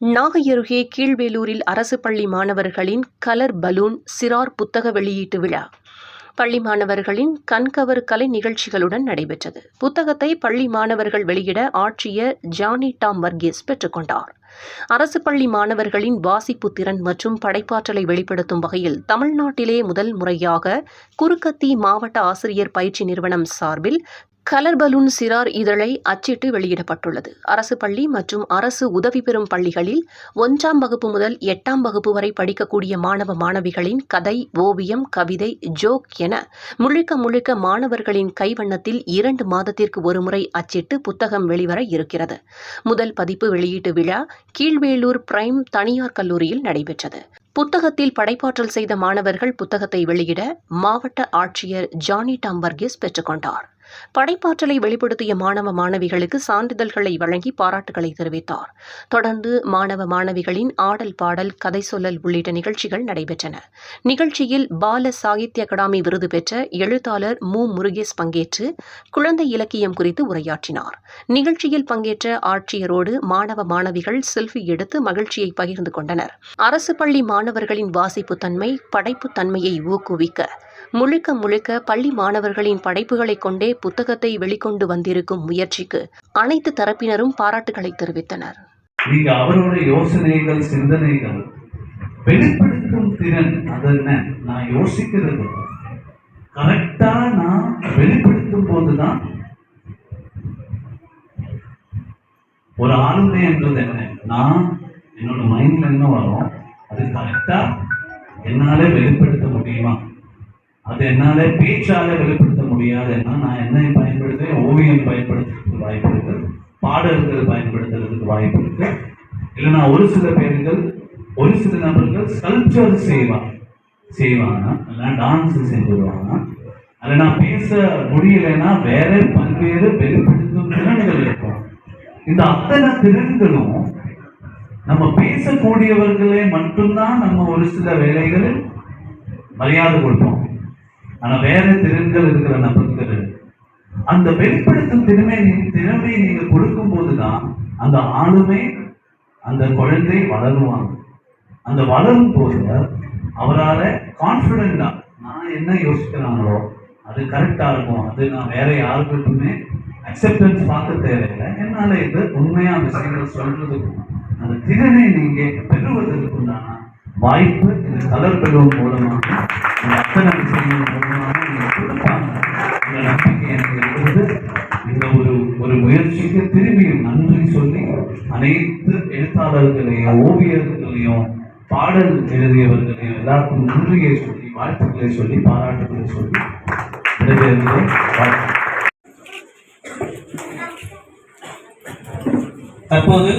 நாகை அருகே கீழ்வேலூரில் அரசு பள்ளி மாணவர்களின் கலர் பலூன் சிறார் புத்தக வெளியீட்டு விழா. பள்ளி மாணவர்களின் கண்கவர் கலை நிகழ்ச்சிகளுடன் நடைபெற்றது. புத்தகத்தை பள்ளி மாணவர்கள் வெளியிட ஆட்சியர் ஜானி டாம் வர்கீஸ் பெற்றுக்கொண்டார் அரசு பள்ளி மாணவர்களின் வாசிப்பு திறன் மற்றும் படைப்பாற்றலை வெளிப்படுத்தும் வகையில் தமிழ்நாட்டிலே முதல் முறையாக குறுக்கத்தி மாவட்ட ஆசிரியர் பயிற்சி நிறுவனம் சார்பில் கலர் பலூன் சிறார் இதழை அச்சிட்டு வெளியிடப்பட்டுள்ளது. அரசு பள்ளி மற்றும் அரசு உதவி பெறும் பள்ளிகளில் ஒன்றாம் வகுப்பு முதல் எட்டாம் வகுப்பு வரை படிக்கக்கூடிய மாணவ மாணவிகளின் கதை ஓவியம் கவிதை ஜோக் என முழுக்க முழுக்க மாணவர்களின் கைவண்ணத்தில் இரண்டு மாதத்திற்கு ஒருமுறை அச்சிட்டு புத்தகம் வெளிவர இருக்கிறது. முதல் பதிப்பு வெளியீட்டு விழா கீழ்வேலூர் பிரைம் தனியார் கல்லூரியில் நடைபெற்றது. புத்தகத்தில் படைப்பாற்றல் செய்த மாணவர்கள் புத்தகத்தை வெளியிட மாவட்ட ஆட்சியர் ஜானி டாம்பர்கிஸ் பெற்றுக்கொண்டார். படைப்பாற்றலை வெளிப்படுத்திய மாணவ மாணவிகளுக்கு சான்றிதழ்களை வழங்கி பாராட்டுகளை தெரிவித்தார். தொடர்ந்து மாணவ மாணவிகளின் ஆடல் பாடல் கதை சொல்லல் உள்ளிட்ட நிகழ்ச்சிகள் நடைபெற்றன. நிகழ்ச்சியில் பால சாகித்ய அகாடமி விருது பெற்ற எழுத்தாளர் மு. முருகேஷ் பங்கேற்று குழந்தை இலக்கியம் குறித்து உரையாற்றினார். நிகழ்ச்சியில் பங்கேற்ற ஆட்சியரோடு மாணவ மாணவிகள் செல்ஃபி எடுத்து மகிழ்ச்சியை பகிர்ந்து கொண்டனர். அரசு பள்ளி மாணவர்களின் வாசிப்பு தன்மை படைப்பு தன்மையை ஊக்குவிக்க முழுக்க முழுக்க பள்ளி மாணவர்களின் படைப்புகளைக் கொண்டே புத்தகத்தை வெளிக்கொண்டு வந்திருக்கும் முயற்சிக்கு அனைத்து தரப்பினரும் பாராட்டுகளை தெரிவித்தனர். நீங்க அவரோட யோசனைகள் சிந்தனைகள் வெளிப்படுத்தும் திறன் அது என்ன நான் யோசிக்கிறது. கரெக்டா நான் வெளிப்படுத்தும் போதுதான் ஒரு ஆளுமை என்றது என்ன? நான் என்னோட மைண்ட்ல என்ன வரும்? அது கரெக்டா என்னால வெளிப்படுத்த முடியுமா? அது என்னால பேச்சால வெளிப்படுத்த முடியாதுன்னா நான் என்னை பயன்படுத்துவேன் ஓவியம் பயன்படுத்துறதுக்கு வாய்ப்பு இருக்கு. பாடல்கள் பயன்படுத்துறதுக்கு வாய்ப்பு இருக்கு. இல்லைன்னா ஒரு சில பேர்கள் ஒரு சில நபர்கள் ஸ்கல்ப்சர் செய்வாங்க செய்வாங்க இல்லைன்னா டான்ஸ் செஞ்சுருவாங்க இல்லைன்னா பேச முடியலைன்னா வேற பல்வேறு வெளிப்படுத்தும் திறன்கள் இருக்கும். இந்த அத்தனை திறன்களும் நம்ம பேசக்கூடியவர்களே மட்டும்தான் நம்ம ஒரு சில வேலைகளில் மரியாதை கொடுப்போம். ஆனா வேற திறன்கள் இருக்கிற நபர்கள். அந்த வெளிப்படுத்தும் திறமை திறமையை நீங்க கொடுக்கும் போதுதான் அந்த ஆளுமை அந்த குழந்தை வளருவாங்க. அந்த வளரும் போது அவரால கான்பிடண்டா நான் என்ன யோசிக்கிறாங்களோ அது கரெக்டா இருக்கும். அது நான் வேற யாருக்கிட்டுமே அக்செப்டன்ஸ் பார்க்க தேவையில்லை. என்னால இது உண்மையா விஷயங்கள் சொல்றதுக்கும் அந்த திறனை நீங்க பெறுவதற்குண்டான வாய்ப்பு இந்த கலர் பெறுவதன் மூலமாக அத்தனை விஷயங்கள் திரும்பியும் நன்றி சொல்லி அனைத்து எழுத்தாளர்களையும் ஓவியர்களையும் பாடல் எழுதியவர்களையும் எல்லாருக்கும் நன்றியை சொல்லி வாழ்த்துக்களை சொல்லி பாராட்டுகளை சொல்லி விடைபெறுகிறேன். தற்போது